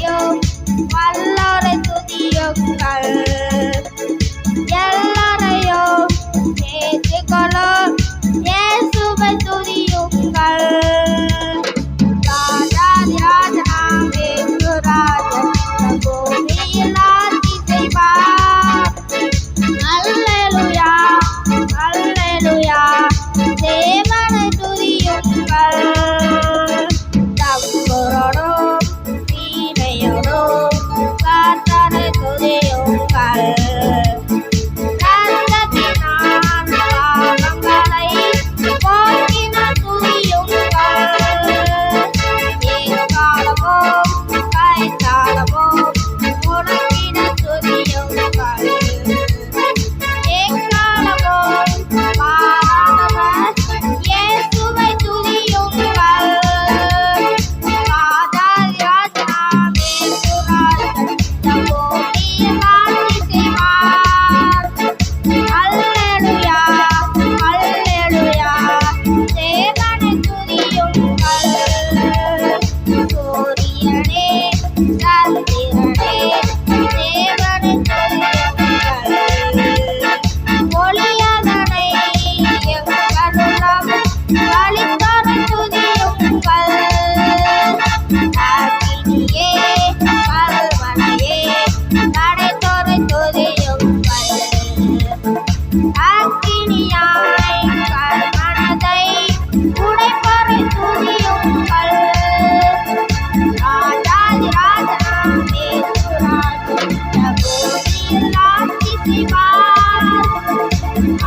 yo,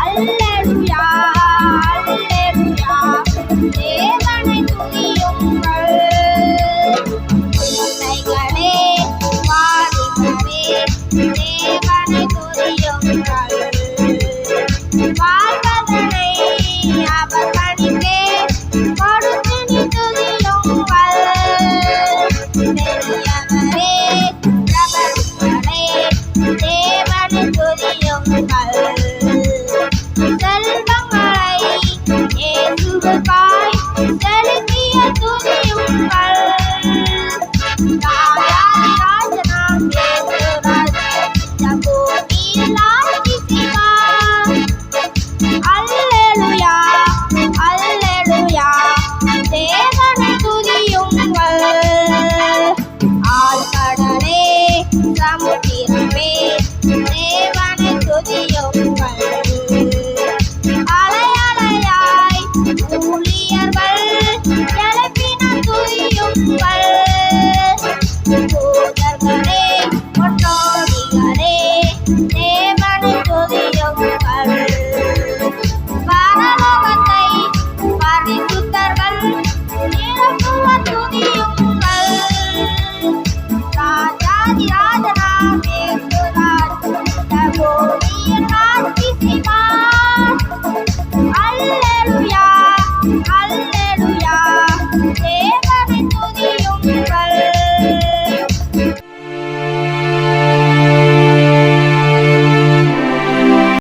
அல்லேலூயா அல்லேலூயா. தேவனை துதியுங்கள். இயேசுவுக்காய் செலுத்திய துதியுங்கள் ராஜாதி